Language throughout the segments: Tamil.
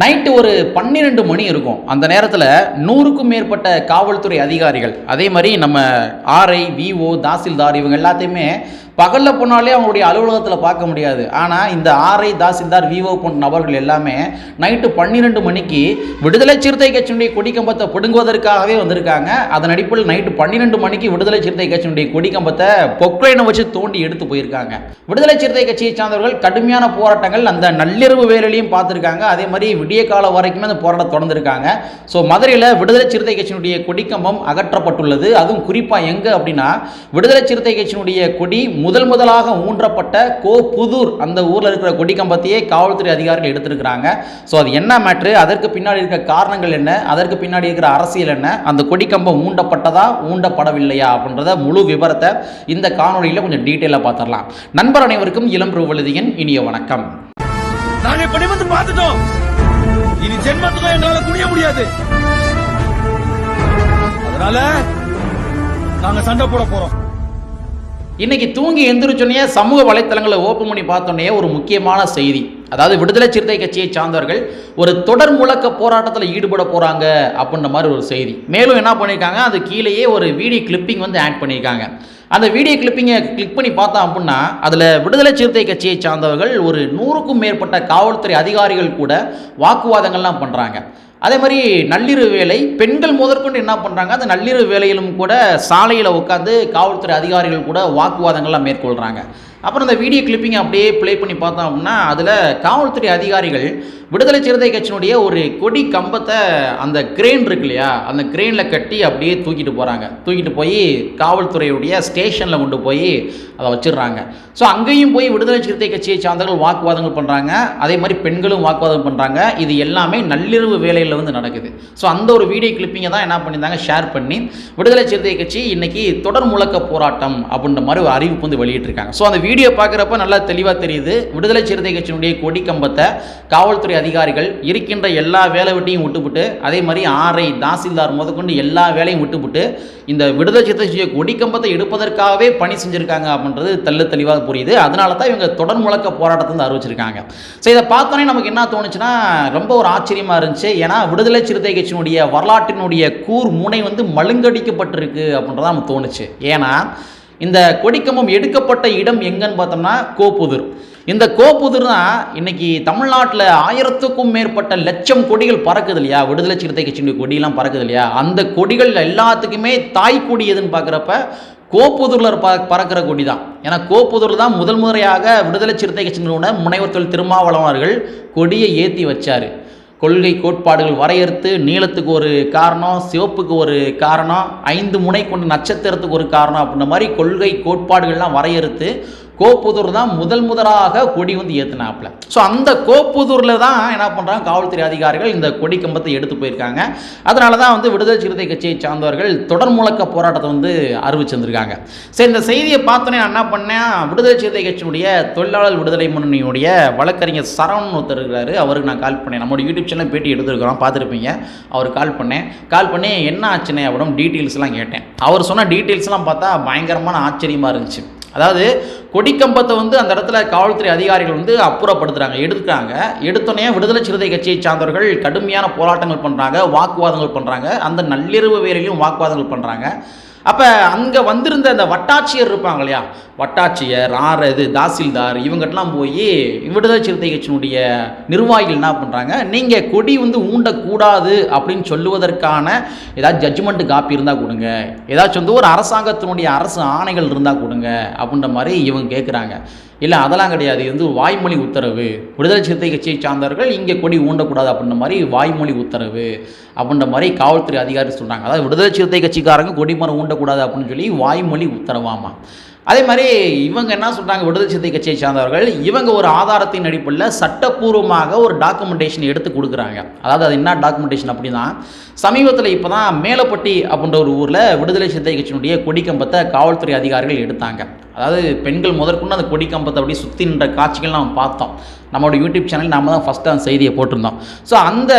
நைட்டு ஒரு பன்னிரெண்டு மணி இருக்கும். அந்த நேரத்தில் நூறுக்கும் மேற்பட்ட காவல்துறை அதிகாரிகள் அதே மாதிரி நம்ம ஆர்ஐ விஓ தாசில்தார் இவங்க எல்லாத்தையுமே பகலில் போனாலே அவங்களுடைய அலுவலகத்தில் பார்க்க முடியாது. ஆனால் இந்த ஆர்ஐ தாசில்தார் விவோ போன்ற நபர்கள் எல்லாமே நைட்டு பன்னிரெண்டு மணிக்கு விடுதலை சிறுத்தை கட்சியினுடைய கொடிக்கம்பத்தை பிடுங்குவதற்காகவே வந்திருக்காங்க. அதன் அடிப்படையில் நைட்டு பன்னிரெண்டு மணிக்கு விடுதலை சிறுத்தை கட்சியினுடைய கொடிக்கம்பத்தை பொக்ரைனை வச்சு தோண்டி எடுத்து போயிருக்காங்க. விடுதலை சிறுத்தை கட்சியை சார்ந்தவர்கள் கடுமையான போராட்டங்கள் அந்த நள்ளிரவு வேலையிலையும் பார்த்துருக்காங்க. அதே மாதிரி விடிய காலம் வரைக்குமே அந்த போராட்டம் தொடர்ந்துருக்காங்க. ஸோ மதுரையில் விடுதலை சிறுத்தை கட்சியினுடைய கொடிக்கம்பம் அகற்றப்பட்டுள்ளது. அதுவும் குறிப்பாக எங்கே அப்படின்னா விடுதலை சிறுத்தை கட்சியினுடைய கொடி முதல் முதலாக ஊன்றப்பட்ட கோ புதூர் அந்த ஊரில் இருக்கிற கொடிக்கம்பத்தையே காவல்துறை அதிகாரிகள் எடுத்திருக்கிறாங்க. ஸோ அது என்ன மேட்ரு அதற்கு பின்னாடி இருக்கிற காரணங்கள் என்ன? அதற்கு பின்னாடி இருக்கிற அரசியல் என்ன? அந்த கொடிக்கம்பம் ஊண்டப்பட்டதா? ஊண்டப்படவில்லையா? அப்படின்றத முழு விவரத்தை இந்த காணொலியில் கொஞ்சம் டீட்டெயிலாக பார்த்துடலாம் நண்பர் அனைவருக்கும் இளம் ரூவழுதியின் இனிய வணக்கம். நாங்கள் இப்ப பார்த்துட்டோம். இனி ஜென்மத்துக்கும் எங்களால குனிய முடியாது. அதனால நாங்க சண்டை போட போறோம். இன்னைக்கு தூங்கி எந்திரிச்சோன்னே சமூக வலைத்தளங்களை ஓப்பன் பண்ணி பார்த்தோன்னே ஒரு முக்கியமான செய்தி. அதாவது விடுதலை சிறுத்தை கட்சியை சார்ந்தவர்கள் ஒரு தொடர் முழக்க போராட்டத்தில் ஈடுபட போகிறாங்க அப்படின்ற மாதிரி ஒரு செய்தி. மேலும் என்ன பண்ணியிருக்காங்க அது கீழேயே ஒரு வீடியோ கிளிப்பிங் வந்து ஆட் பண்ணியிருக்காங்க அந்த வீடியோ கிளிப்பிங்கை கிளிக் பண்ணி பார்த்தோம் அப்படின்னா அதில் விடுதலை சிறுத்தை கட்சியை சார்ந்தவர்கள் ஒரு நூறுக்கும் மேற்பட்ட காவல்துறை அதிகாரிகள் கூட வாக்குவாதங்கள்லாம் பண்ணுறாங்க அதே மாதிரி நள்ளிரவு வேலை பெண்கள் முதற்கொண்டு என்ன பண்ணுறாங்க அந்த நள்ளிரவு வேலையிலும் கூட சாலையில் உட்காந்து காவல்துறை அதிகாரிகள் கூட வாக்குவாதங்கள்லாம் மேற்கொள்கிறாங்க அப்புறம் இந்த வீடியோ கிளிப்பிங் அப்படியே ப்ளே பண்ணி பார்த்தோம் அப்படின்னா அதில் காவல்துறை அதிகாரிகள் விடுதலை சிறுத்தை கட்சியினுடைய ஒரு கொடி கம்பத்தை அந்த கிரேன் இருக்கு இல்லையா அந்த கிரெயினில் கட்டி அப்படியே தூக்கிட்டு போகிறாங்க தூக்கிட்டு போய் காவல்துறையுடைய ஸ்டேஷனில் கொண்டு போய் அதை வச்சிடுறாங்க. ஸோ அங்கேயும் போய் விடுதலை சிறுத்தை கட்சியை சார்ந்தவர்கள் வாக்குவாதங்கள் பண்ணுறாங்க அதே மாதிரி பெண்களும் வாக்குவாதம் பண்ணுறாங்க இது எல்லாமே நள்ளிரவு வேலையில் வந்து நடக்குது. ஸோ அந்த ஒரு வீடியோ கிளிப்பிங்கை தான் என்ன பண்ணியிருந்தாங்க? ஷேர் பண்ணி விடுதலை சிறுத்தை கட்சி இன்னைக்கு தொடர் முழக்க போராட்டம் அப்படின்ற மாதிரி ஒரு அறிவிப்பு வந்து வெளியிட்டிருக்காங்க. ஸோ அந்த வீடியோ பார்க்குறப்ப நல்லா தெளிவாக தெரியுது. விடுதலை சிறுத்தை கட்சியினுடைய கொடி கம்பத்தை காவல்துறை அதிகாரிகள் இருக்கின்ற எல்லா வேலை வெட்டியும் விட்டுவிட்டு அதே மாதிரி ஆர்ஐ தாசில்தார் முதற்கொண்டு எல்லா வேலையும் விட்டுவிட்டு இந்த விடுதலை சிறுத்தை கட்சியை கொடி கம்பத்தை எடுப்பதற்காகவே பணி செஞ்சுருக்காங்க அப்படின்றது தெள்ள தெளிவாக புரியுது. அதனால தான் இவங்க தொடர் முழக்க போராட்டத்தை வந்து அறிவிச்சிருக்காங்க. ஸோ இதை பார்த்தோன்னே நமக்கு என்ன தோணுச்சுன்னா ரொம்ப ஒரு ஆச்சரியமாக இருந்துச்சு. ஏன்னா விடுதலை சிறுத்தை கட்சியினுடைய வரலாற்றினுடைய கூர் முனை வந்து மழுங்கடிக்கப்பட்டிருக்கு அப்படின்றத நமக்கு தோணுச்சு. ஏன்னா இந்த கொடிக்கம்பம் எடுக்கப்பட்ட இடம் எங்கன்னு பார்த்தோம்னா கோப்புதூர் இந்த கோப்புதூர் தான் இன்னைக்கு தமிழ்நாட்டில் ஆயிரத்துக்கும் மேற்பட்ட லட்சம் கொடிகள் பறக்குது இல்லையா? விடுதலை சிறுத்தை கட்சியினுடைய கொடியெல்லாம் பறக்குது இல்லையா? அந்த கொடிகள் எல்லாத்துக்குமே தாய் கொடி எதுன்னு பார்க்குறப்ப கோப்புதூரில் ப பறக்கிற கொடி தான் ஏன்னா கோப்புதூர் தான் முதல் முறையாக விடுதலை சிறுத்தை கட்சியினுடைய முனைவர் தொழில் திருமாவளவன் அவர்கள் கொடியை ஏற்றி வச்சார். கொள்கை கோட்பாடுகள் வரையறுத்து நீளத்துக்கு ஒரு காரணம் சிவப்புக்கு ஒரு காரணம் ஐந்து முனை கொண்ட நட்சத்திரத்துக்கு ஒரு காரணம் அப்படின்ற மாதிரி கொள்கை கோட்பாடுகள்லாம் வரையறுத்து கோப்புதூர் தான் முதல் முதலாக கொடி வந்து ஏற்றினாப்புல ஸோ அந்த கோப்புதூரில் தான் என்ன பண்ணுறாங்க காவல்துறை அதிகாரிகள் இந்த கொடி கம்பத்தை எடுத்து போயிருக்காங்க. அதனால தான் வந்து விடுதலை சிறுத்தை கட்சியை சார்ந்தவர்கள் தொடர் முழக்க போராட்டத்தை வந்து அறிவிச்சிருந்திருக்காங்க. சரி இந்த செய்தியை பார்த்தோன்னே நான் என்ன பண்ணேன்? விடுதலை சிறுத்தை கட்சியினுடைய தொழிலாளர் விடுதலை முன்னணியுடைய வழக்கறிஞர் சரவணன் ஒருத்தர் இருக்கிறாரு. அவருக்கு நான் கால் பண்ணேன். நம்மளோட யூடியூப் சேனல் பேட்டி எடுத்துருக்கிறோம். பார்த்துருப்பீங்க. அவருக்கு கால் பண்ணேன். கால் பண்ணி என்ன ஆச்சுனே அப்படின்னு டீட்டெயில்ஸ்லாம் கேட்டேன். அவர் சொன்ன டீட்டெயில்ஸ்லாம் பார்த்தா பயங்கரமான ஆச்சரியமாக இருந்துச்சு. அதாவது கொடிக்கம்பத்தை வந்து அந்த இடத்துல காவல்துறை அதிகாரிகள் வந்து அப்புறப்படுத்துகிறாங்க எடுத்துக்கிறாங்க. எடுத்தோடனே விடுதலை சிறுத்தை கட்சியை சார்ந்தவர்கள் கடுமையான போராட்டங்கள் பண்ணுறாங்க வாக்குவாதங்கள் பண்ணுறாங்க அந்த நள்ளிரவு வேலையிலும் வாக்குவாதங்கள் பண்ணுறாங்க அப்போ அங்கே வந்திருந்த அந்த வட்டாட்சியர் இருப்பாங்க இல்லையா? வட்டாட்சியர் ஆர் இது தாசில்தார் இவங்ககிட்டலாம் போய் விடுதலை சிறுத்தை கட்சியினுடைய நிர்வாகிகள் என்ன பண்ணுறாங்க நீங்கள் கொடி வந்து ஊண்டக்கூடாது அப்படின்னு சொல்லுவதற்கான ஏதாவது ஜட்ஜ்மெண்ட் காப்பி இருந்தால் கொடுங்க. ஏதாச்சும் வந்து ஒரு அரசாங்கத்தினுடைய அரசு ஆணைகள் இருந்தால் கொடுங்க அப்படின்ற மாதிரி இவங்க கேட்குறாங்க. இல்லை அதெல்லாம் கிடையாது. இது வந்து வாய்மொழி உத்தரவு. விடுதலை சிறுத்தை கட்சியை சார்ந்தவர்கள் இங்கே கொடி ஊண்டக்கூடாது அப்படின்ற மாதிரி வாய்மொழி உத்தரவு அப்படின்ற மாதிரி காவல்துறை அதிகாரி சொல்கிறாங்க அதாவது விடுதலை சிறுத்தை கட்சிக்காரங்க கொடி மரம் ஊண்டக்கூடாது அப்படின்னு சொல்லி வாய்மொழி உத்தரவாமா. அதே மாதிரி இவங்க என்ன சொல்கிறாங்க விடுதலை சிறுத்தை கட்சியை சார்ந்தவர்கள் இவங்க ஒரு ஆதாரத்தின் அடிப்படையில் சட்டப்பூர்வமாக ஒரு டாக்குமெண்டேஷன் எடுத்து கொடுக்குறாங்க. அதாவது அது என்ன டாக்குமெண்டேஷன் அப்படின்னா சமீபத்தில் இப்போ தான் மேலப்பட்டி அப்படின்ற ஒரு ஊரில் விடுதலை சிறுத்தை கட்சியினுடைய கொடிக்கம்பத்தை காவல்துறை அதிகாரிகள் எடுத்தாங்க. அதாவது பெண்கள் முதற்கொண்டு அந்த கொடிக்கம்பத்தை அப்படி சுற்றி நின்ற காட்சிகள் நாம் பார்த்தோம். நம்மளோட யூடியூப் சேனல் நாம தான் ஃபஸ்ட்டு அந்த செய்தியை போட்டிருந்தோம். ஸோ அந்த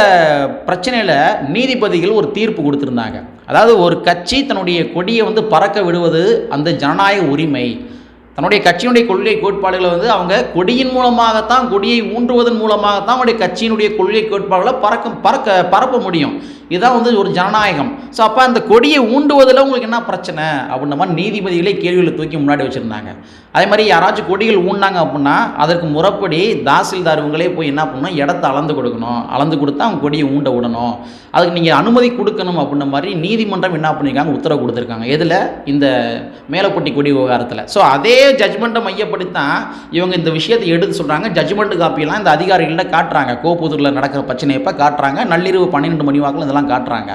பிரச்சனையில் நீதிபதிகள் ஒரு தீர்ப்பு கொடுத்துருந்தாங்க. அதாவது ஒரு கட்சி தன்னுடைய கொடியை வந்து பறக்க விடுவது அந்த ஜனநாயக உரிமை. தன்னுடைய கட்சியினுடைய கொள்கை கோட்பாடுகளை வந்து அவங்க கொடியின் மூலமாகத்தான் கொடியை ஊன்றுவதன் மூலமாகத்தான் அவருடைய கட்சியினுடைய கொள்கை கோட்பாடுகளை பறக்க பறக்க பரப்ப முடியும். இதுதான் வந்து ஒரு ஜனநாயகம். ஸோ அப்போ அந்த கொடியை ஊண்டுவதில் உங்களுக்கு என்ன பிரச்சனை? அப்படின்ற மாதிரி நீதிபதிகளே கேள்விகளை தூக்கி முன்னாடி வச்சுருந்தாங்க. அதே மாதிரி யாராச்சும் கொடிகள் ஊண்டாங்க அப்படின்னா அதற்கு முறைப்படி தாசில்தார் இவங்களே போய் என்ன பண்ணணும்? இடத்த அளந்து கொடுக்கணும். அளந்து கொடுத்தா அவங்க கொடியை ஊண்ட விடணும். அதுக்கு நீங்கள் அனுமதி கொடுக்கணும் அப்படின்ற மாதிரி நீதிமன்றம் என்ன பண்ணியிருக்காங்க உத்தரவு கொடுத்துருக்காங்க. எதில்? இந்த மேலப்பட்டி கொடி விவகாரத்தில். ஸோ அதே ஜட்ஜ்மெண்ட்டை மையப்படுத்தி தான் இவங்க இந்த விஷயத்தை எடுத்து சொல்கிறாங்க ஜட்மெண்ட் காப்பியெல்லாம் இந்த அதிகாரிகளில் காட்டுறாங்க. கோபுதூரில் நடக்கிற பிரச்சனையப்போ காட்டுறாங்க. நள்ளிரவு பன்னிரெண்டு மணி வாக்கில் இதெல்லாம் காட்டுறாங்க.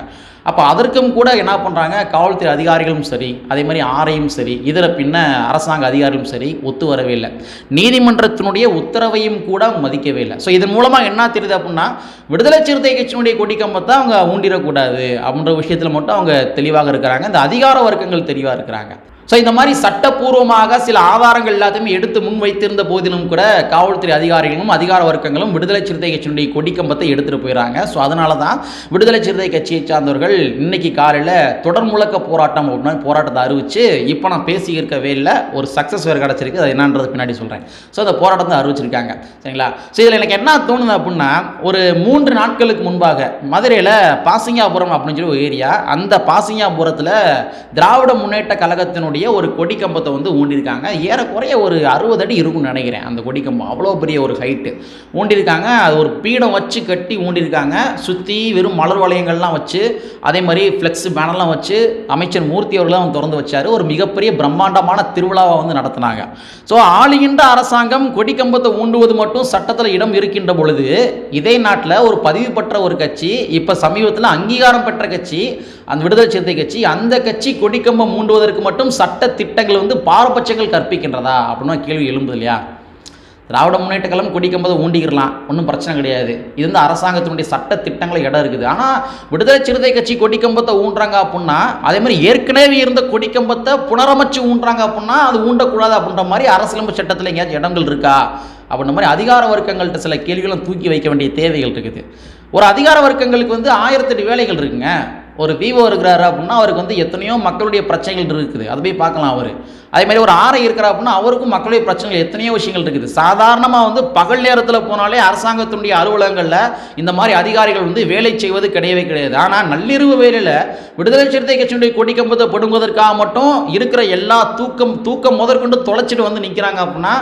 அப்போ அதற்கும் கூட என்ன பண்ணுறாங்க காவல்துறை அதிகாரிகளும் சரி அதே மாதிரி ஆரையும் சரி இதில் பின்ன அரசாங்க அதிகாரிகளும் சரி ஒத்து வரவே இல்லை. நீதிமன்றத்தினுடைய உத்தரவையும் கூட அவங்க மதிக்கவே இல்லை. ஸோ இதன் மூலமாக என்ன தெரியுது அப்படின்னா விடுதலை சிறுத்தை கட்சியினுடைய கொடி கம்பத்தை அவங்க ஊண்டிடக்கூடாது அப்படின்ற விஷயத்தில் மட்டும் அவங்க தெளிவாக இருக்கிறாங்க. இந்த அதிகார வர்க்கங்கள் தெளிவாக இருக்கிறாங்க. ஸோ இந்த மாதிரி சட்டப்பூர்வமாக சில ஆதாரங்கள் எல்லாத்தையுமே எடுத்து முன் வைத்திருந்த போதிலும் கூட காவல்துறை அதிகாரிகளும் அதிகார வர்க்கங்களும் விடுதலை சிறுத்தை கட்சியினுடைய கொடிக்கம்பத்தை எடுத்துகிட்டு போயிடறாங்க ஸோ அதனால தான் விடுதலை சிறுத்தை கட்சியை சார்ந்தவர்கள் இன்னைக்கு காலையில் தொடர் முழக்க போராட்டம் அப்படின்னு போராட்டத்தை அறிவிச்சு இப்போ நான் பேசி இருக்கவே இல்லை ஒரு சக்ஸஸ் வேறு கிடச்சிருக்கு அது என்னன்றது பின்னாடி சொல்கிறேன் ஸோ அந்த போராட்டத்தை அறிவிச்சிருக்காங்க. சரிங்களா? ஸோ இதில் எனக்கு என்ன தோணுது அப்படின்னா ஒரு மூன்று நாட்களுக்கு முன்பாக மதுரையில் பாசிங்காபுரம் அப்படின்னு சொல்லி ஒரு ஏரியா அந்த பாசிங்காபுரத்தில் திராவிட முன்னேற்ற கழகத்தினுடைய ஒரு கொடி கம்பத்தை வந்து ஊண்டியிருக்காங்க ஏறக்குறைய ஒரு அறுபது அடி இருக்கும்னு நினைக்கிறேன் அந்த கொடி கம்பம் அவ்வளோ பெரிய ஒரு ஹைட்டு ஊண்டியிருக்காங்க அது ஒரு பீடம் வச்சு கட்டி ஊண்டியிருக்காங்க சுற்றி வெறும் மலர் வளையங்கள்லாம் வச்சு அதே மாதிரி ஃப்ளெக்ஸ் பேனர்லாம் வச்சு அமைச்சர் மூர்த்தி அவர்களும் திறந்து வச்சார். ஒரு மிகப்பெரிய பிரம்மாண்டமான திருவிழாவை வந்து நடத்தினாங்க. ஸோ ஆளுகின்ற அரசாங்கம் கொடி கம்பத்தை ஊண்டுவது மட்டும் சட்டத்தில் இடம் இருக்கின்ற பொழுது இதே நாட்டில் ஒரு பதிவு பெற்ற ஒரு கட்சி இப்போ சமீபத்தில் அங்கீகாரம் பெற்ற கட்சி அந்த விடுதலை சிறுத்தை கட்சி அந்த கட்சி கொடிக்கம்பம் மூண்டுவதற்கு மட்டும் சட்ட திட்டங்கள் வந்து பாரபட்சங்கள் கற்பிக்கின்றதா அப்படின்னு கேள்வி எழும்புது இல்லையா? திராவிட முன்னேற்ற கழகம் கொடிக்கம்பதை ஊண்டிக்கிறலாம் ஒன்றும் பிரச்சனை கிடையாது. இது வந்து அரசாங்கத்தினுடைய சட்ட திட்டங்களை இடம் இருக்குது. ஆனால் விடுதலை சிறுத்தை கட்சி கொடிக்கம்பத்தை ஊன்றாங்க அப்படின்னா அதே மாதிரி ஏற்கனவே இருந்த கொடிக்கம்பத்தை புனரமைச்சு ஊன்றாங்க அப்படின்னா அது ஊண்டக்கூடாது அப்படின்ற மாதிரி அரசியலமைப்பு சட்டத்தில் எங்கேயாச்சும் இடங்கள் இருக்கா? அப்படின்ற மாதிரி அதிகார வர்க்கங்கள்கிட்ட சில கேள்விகளும் தூக்கி வைக்க வேண்டிய தேவைகள் இருக்குது. ஒரு அதிகார வர்க்கங்களுக்கு வந்து ஆயிரத்தெட்டு வேலைகள் இருக்குங்க. ஒரு விவோ இருக்கிறாரு அப்படின்னா அவருக்கு வந்து எத்தனையோ மக்களுடைய பிரச்சனைகள் இருக்குது. அதை போய் பார்க்கலாம் அவர். அதே மாதிரி ஒரு ஆரை இருக்கிறா அப்படின்னா அவருக்கும் மக்களுடைய பிரச்சனைகள் எத்தனையோ விஷயங்கள் இருக்குது. சாதாரணமாக வந்து பகல் நேரத்தில் போனாலே அரசாங்கத்தினுடைய அலுவலகங்களில் இந்த மாதிரி அதிகாரிகள் வந்து வேலை செய்வது கிடையவே கிடையாது. ஆனால் நள்ளிரவு வேலையில் விடுதலை சிறுத்தை கட்சியினுடைய கொடிக்கம்பத்தை படுங்குவதற்காக மட்டும் இருக்கிற எல்லா தூக்கம் தூக்கம் முதற்கொண்டு தொலைச்சிட்டு வந்து நிற்கிறாங்க அப்படின்னா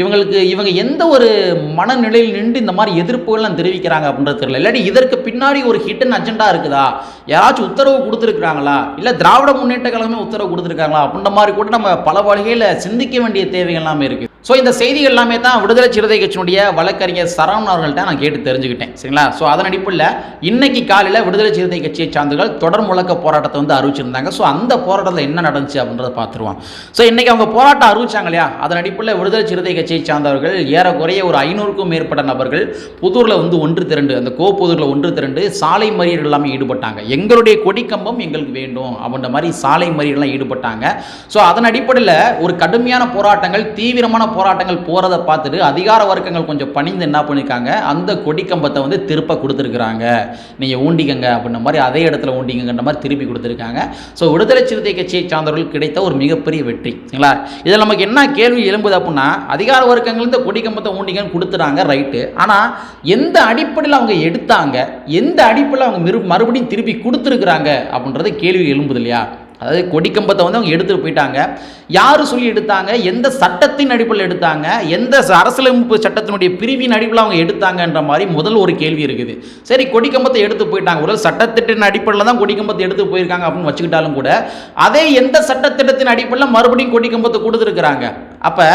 இவங்களுக்கு இவங்க எந்த ஒரு மனநிலையில் நின்று இந்த மாதிரி எதிர்ப்புகள்லாம் தெரிவிக்கிறாங்க அப்படின்றது தெரியல. இல்லாட்டி இதற்கு பின்னாடி ஒரு ஹிட்டன் அஜெண்டா இருக்குதா? யாராச்சும் உத்தரவு கொடுத்துருக்குறாங்களா? இல்லை திராவிட முன்னேற்ற கழகமே உத்தரவு கொடுத்துருக்காங்களா? அப்படின்ற மாதிரி கூட நம்ம பல வழிகளில் சிந்திக்க வேண்டிய தேவைகள் எல்லாமே இருக்குது ஸோ இந்த செய்திகள் எல்லாமே தான் விடுதலை சிறுத்தை கட்சியினுடைய வழக்கறிஞர் சரவணன் அவர்கள்ட்ட நான் கேட்டு தெரிஞ்சுக்கிட்டேன். சரிங்களா? ஸோ அதன் அடிப்பில் இன்னைக்கு காலையில் விடுதலை சிறுத்தை கட்சியை சார்ந்தவர்கள் தொடர் முழக்க போராட்டத்தை வந்து அறிவிச்சிருந்தாங்க. ஸோ அந்த போராட்டத்தில் என்ன நடந்துச்சு அப்படின்றத பார்த்துருவோம். ஸோ இன்னைக்கு அவங்க போராட்டம் அறிவிச்சாங்க இல்லையா? அதன் அடிப்பில் விடுதலை சிறுத்தை கட்சியை சார்ந்தவர்கள் ஏறக்குறைய ஒரு ஐநூறுக்கும் மேற்பட்ட நபர்கள் புதூரில் வந்து ஒன்று திரண்டு அந்த கோப்புதூரில் ஒன்று திரண்டு சாலை மறியல் எல்லாமே ஈடுபட்டாங்க. எங்களுடைய கொடிக்கம்பம் எங்களுக்கு வேண்டும் அப்படின்ற மாதிரி சாலை மறியல்லாம் ஈடுபட்டாங்க. ஸோ அதன் அடிப்படையில் ஒரு கடுமையான போராட்டங்கள் தீவிரமான போராட்டங்கள் போகிறத பார்த்துட்டு அதிகார வர்க்கங்கள் கொஞ்சம் பணிந்து என்ன பண்ணியிருக்காங்க அந்த கொடிக்கம்பத்தை வந்து திருப்ப கொடுத்துருக்குறாங்க. நீங்கள் ஊண்டிக்கங்க அப்படின்ற மாதிரி அதே இடத்துல ஊண்டிக்கங்கன்ற மாதிரி திருப்பி கொடுத்துருக்காங்க. ஸோ விடுதலை சிறுத்தை கட்சியை சார்ந்தவர்கள் கிடைத்த ஒரு மிகப்பெரிய வெற்றி. சரிங்களா? இதில் நமக்கு என்ன கேள்வி எழும்புது அப்படின்னா அதிகார வர்க்கங்கள் இந்த கொடிக்கம்பத்தை ஊண்டிங்கன்னு கொடுத்துட்டாங்க ரைட்டு ஆனால் எந்த அடிப்படையில் அவங்க எடுத்தாங்க? எந்த அடிப்படையில் அவங்க மறுபடியும் திருப்பி கொடுத்துருக்குறாங்க அப்படின்றது கேள்வி எழும்புது இல்லையா? அதாவது கொடிக்கம்பத்தை வந்து அவங்க எடுத்துகிட்டு போயிட்டாங்க. யார் சொல்லி எடுத்தாங்க? எந்த சட்டத்தின் அடிப்படையில் எடுத்தாங்க? எந்த அரசியலமைப்பு சட்டத்தினுடைய பிரிவின் அடிப்படையில் அவங்க எடுத்தாங்கன்ற மாதிரி முதல் ஒரு கேள்வி இருக்குது. சரி கொடிக்கம்பத்தை எடுத்து போயிட்டாங்க. ஒரு சட்டத்திட்டத்தின் அடிப்படையில் தான் கொடிக்கம்பத்தை எடுத்து போயிருக்காங்க அப்படின்னு வச்சுக்கிட்டாலும் கூட அதே எந்த சட்டத்திட்டத்தின் அடிப்படையில் மறுபடியும் கொடிக்கம்பத்தை கொடுத்துருக்குறாங்க? அப்போ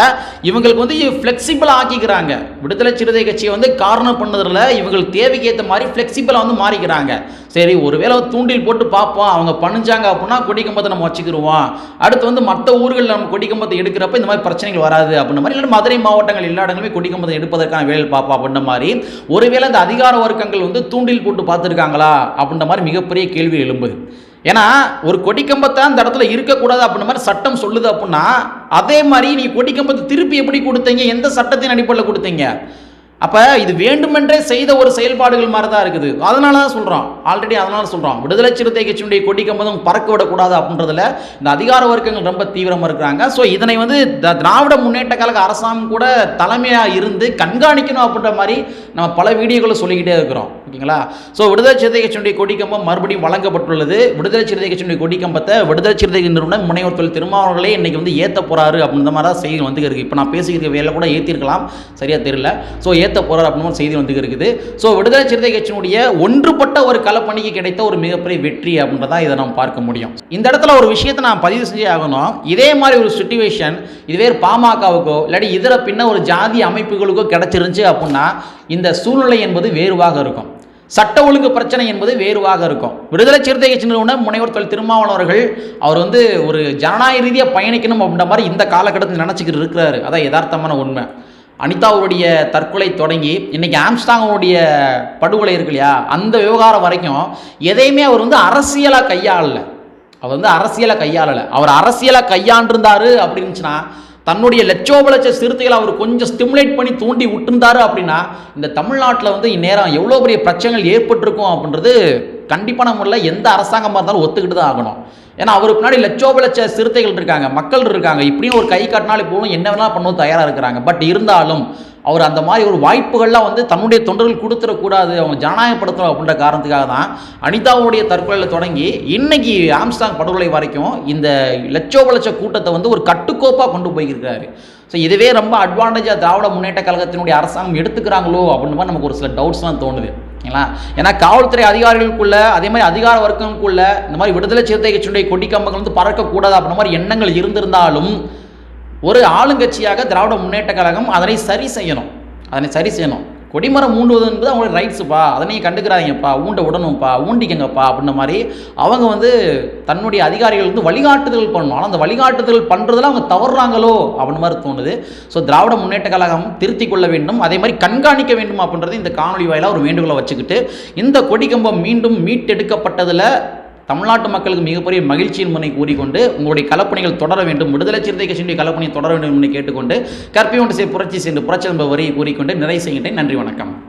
இவங்களுக்கு வந்து ஃப்ளெக்சிபிள் ஆக்கிக்கிறாங்க. விடுதலை சிறுதை கட்சியை வந்து காரணம் பண்ணதில் இவங்களுக்கு தேவைக்கு ஏற்ற மாதிரி ஃப்ளெக்சிபிளாக வந்து மாறிக்கிறாங்க. சரி ஒருவேளை தூண்டில் போட்டு பார்ப்போம் அவங்க பண்ணிஞ்சாங்க அப்படின்னா கொடிக்கம்பத்தை நம்ம வச்சுக்கிடுவோம் அடுத்து வந்து மற்ற ஊர்களில் நம்ம கொடிக்கம்பத்தை எடுக்கிறப்ப இந்த மாதிரி பிரச்சனைகள் வராது அப்படின்ற மாதிரி. இல்லை மதுரை மாவட்டங்கள் எல்லா இடங்களுமே கொடிக்கம்பத்தை எடுப்பதற்கான வேலை பார்ப்போம் அப்படின்ற மாதிரி. ஒருவேளை இந்த அதிகார வர்க்கங்கள் வந்து தூண்டில் போட்டு பார்த்துருக்காங்களா அப்படின்ற மாதிரி மிகப்பெரிய கேள்வி எழும்புது. ஏன்னா ஒரு கொடிக்கம்பத்தை அந்த இடத்துல இருக்கக்கூடாது அப்படின்ற மாதிரி சட்டம் சொல்லுது அப்படின்னா அதே மாதிரி நீ கொடிக்கம்பத்தை திருப்பி எப்படி கொடுத்தீங்க? எந்த சட்டத்தின் அடிப்படையில் கொடுத்தீங்க? அப்போ இது வேண்டுமென்றே செய்த ஒரு செயல்பாடுகள் மாதிரி தான் இருக்குது. அதனால தான் சொல்கிறோம் ஆல்ரெடி அதனால சொல்கிறோம் விடுதலை சிறுத்தை கட்சியினுடைய கொடி கம்பதும் பறக்க விடக்கூடாது அப்படின்றதுல இந்த அதிகார வர்க்கங்கள் ரொம்ப தீவிரமாக இருக்கிறாங்க. ஸோ இதனை வந்து த- திராவிட முன்னேற்ற கழக அரசாங்கம் கூட தலைமையாக இருந்து கண்காணிக்கணும் அப்படின்ற மாதிரி நம்ம பல வீடியோக்களை சொல்லிக்கிட்டே இருக்கிறோம். ஓகேங்களா? ஸோ விடுதலை சிறுத்தை கட்சியினுடைய கொடி கம்பம் மறுபடியும் வழங்கப்பட்டுள்ளது. விடுதலை சிறுத்தை கட்சியினுடைய கொடி கம்பத்தை விடுதலை சிறுத்தை நிறுவனம் முனைவர் தொழில் திருமாவளர்களே இன்னைக்கு வந்து ஏற்ற போறாரு அப்படின்ற மாதிரி தான் செய்தி வந்து இருக்குது இப்போ நான் பேசிக்கிற வேலை கூட ஏற்றிருக்கலாம் சரியாக தெரியல. ஸோ ஏற்ற போறாரு அப்படின்னு ஒரு செய்தி வந்து இருக்குது. ஸோ விடுதலை சிறுத்தை கட்சியினுடைய ஒன்றுபட்ட ஒரு களப்பணிக்கு கிடைத்த ஒரு மிகப்பெரிய வெற்றி அப்படின்றதான் இதை நம்ம பார்க்க முடியும். இந்த இடத்துல ஒரு விஷயத்தை நான் பதிவு செஞ்சே ஆகணும். இதே மாதிரி ஒரு சுச்சுவேஷன் இதுவே பாமகவுக்கோ இல்லாட்டி இதர பின்ன ஒரு ஜாதி அமைப்புகளுக்கோ கிடைச்சிருந்துச்சு அப்படின்னா இந்த சூழ்நிலை என்பது வேறுவாக இருக்கும். சட்ட ஒழுங்கு பிரச்சனை என்பது வேறுவாக இருக்கும். விடுதலை சிறுத்தை கட்சி முனைவர் தொழில் திருமாவளவர்கள் அவர் வந்து ஒரு ஜனநாயக ரீதியாக பயணிக்கணும் அப்படின்ற மாதிரி இந்த காலகட்டத்தில் நினச்சிக்கிட்டு இருக்கிறாரு. அதான் யதார்த்தமான உண்மை. அனிதாவுடைய தற்கொலை தொடங்கி இன்னைக்கு ஆம்ஸ்டாங்கோடைய படுகொலை இருக்கு இல்லையா? அந்த விவகாரம் வரைக்கும் எதையுமே அவர் வந்து அரசியலாக கையாளல. அவர் வந்து அரசியலை கையாளலை. அவர் அரசியலை கையாண்டிருந்தார் அப்படின்னுச்சுன்னா தன்னுடைய லட்சோப லட்ச சிறுத்தைகளை அவர் கொஞ்சம் ஸ்டிமுலேட் பண்ணி தூண்டி விட்டுருந்தாரு அப்படின்னா இந்த தமிழ்நாட்டில் வந்து இந்நேரம் எவ்வளோ பெரிய பிரச்சனைகள் ஏற்பட்டிருக்கும் அப்படின்றது கண்டிப்பான முறையில் எந்த அரசாங்கமாக இருந்தாலும் ஒத்துக்கிட்டு தான் ஆகணும். ஏன்னா அவருக்கு பின்னாடி லட்சோப லட்ச சிறுத்தைகள் இருக்காங்க மக்கள் இருக்காங்க. இப்படியும் ஒரு கை காட்டினாலே போகணும் என்ன வேணாலும் பண்ணவும் தயாராக இருக்கிறாங்க. பட் இருந்தாலும் அவர் அந்த மாதிரி ஒரு வாய்ப்புகள்லாம் வந்து தன்னுடைய தொண்டர்கள் கொடுத்துடக்கூடாது அவங்க ஜனநாயகப்படுத்தணும் அப்படின்ற காரணத்துக்காக தான் அனிதாவுடைய தற்கொலையில் தொடங்கி இன்னைக்கு ஆம்ஸ்டாங் படுகொலை வரைக்கும் இந்த லட்சோப லட்ச கூட்டத்தை வந்து ஒரு கட்டுக்கோப்பாக கொண்டு போயிருக்காரு ஸோ இதுவே ரொம்ப அட்வான்டேஜாக திராவிட முன்னேற்ற கழகத்தினுடைய அரசாங்கம் எடுத்துக்கிறாங்களோ அப்படின்னு நமக்கு ஒரு சில டவுட்ஸ்லாம் தோணுது. ஓகேங்களா ஏன்னா காவல்துறை அதிகாரிகளுக்குள்ள அதே மாதிரி அதிகார வர்க்கங்களுக்குள்ள இந்த மாதிரி விடுதலை சிறுத்தை கட்சியுடைய கொடி கம்பங்கள் வந்து பறக்கக்கூடாது அப்படின்ற மாதிரி எண்ணங்கள் இருந்திருந்தாலும் ஒரு ஆளுங்கட்சியாக திராவிட முன்னேற்ற கழகம் அதனை சரி செய்யணும். அதனை சரி செய்யணும். கொடிமரம் ஊண்டுவது என்பது அவங்களோட ரைட்ஸுப்பா அதனையும் கண்டுக்கிறாதீங்கப்பா. ஊண்ட விடணும்ப்பா ஊண்டிக்கங்கப்பா அப்படின்ற மாதிரி அவங்க வந்து தன்னுடைய அதிகாரிகள் வந்து வழிகாட்டுதல் பண்ணணும். ஆனால் அந்த வழிகாட்டுதல் பண்ணுறதுல அவங்க தவறுறாங்களோ அப்படின்னு மாதிரி தோணுது. ஸோ திராவிட முன்னேற்ற கழகம் திருத்தி கொள்ள வேண்டும். அதே மாதிரி கண்காணிக்க வேண்டும் அப்படின்றது இந்த காணொலி வாயிலாக ஒரு வேண்டுகோளை வச்சுக்கிட்டு இந்த கொடிக்கம்பம் மீண்டும் மீட்டெடுக்கப்பட்டதில் தமிழ்நாட்டு மக்களுக்கு மிகப்பெரிய மகிழ்ச்சியின் முனை கூறிக்கொண்டு உங்களுடைய கலப்பணிகள் தொடர வேண்டும் விடுதலை சிறுத்தை கட்சியினுடைய கலப்பணியை தொடர வேண்டும் என்று கேட்டுக்கொண்டு கற்பி ஒன்று புரட்சி சென்று புரட்சி என்ப வரியை கூறிக்கொண்டு நிறைவு செய்கின்றேன் நன்றி வணக்கம்.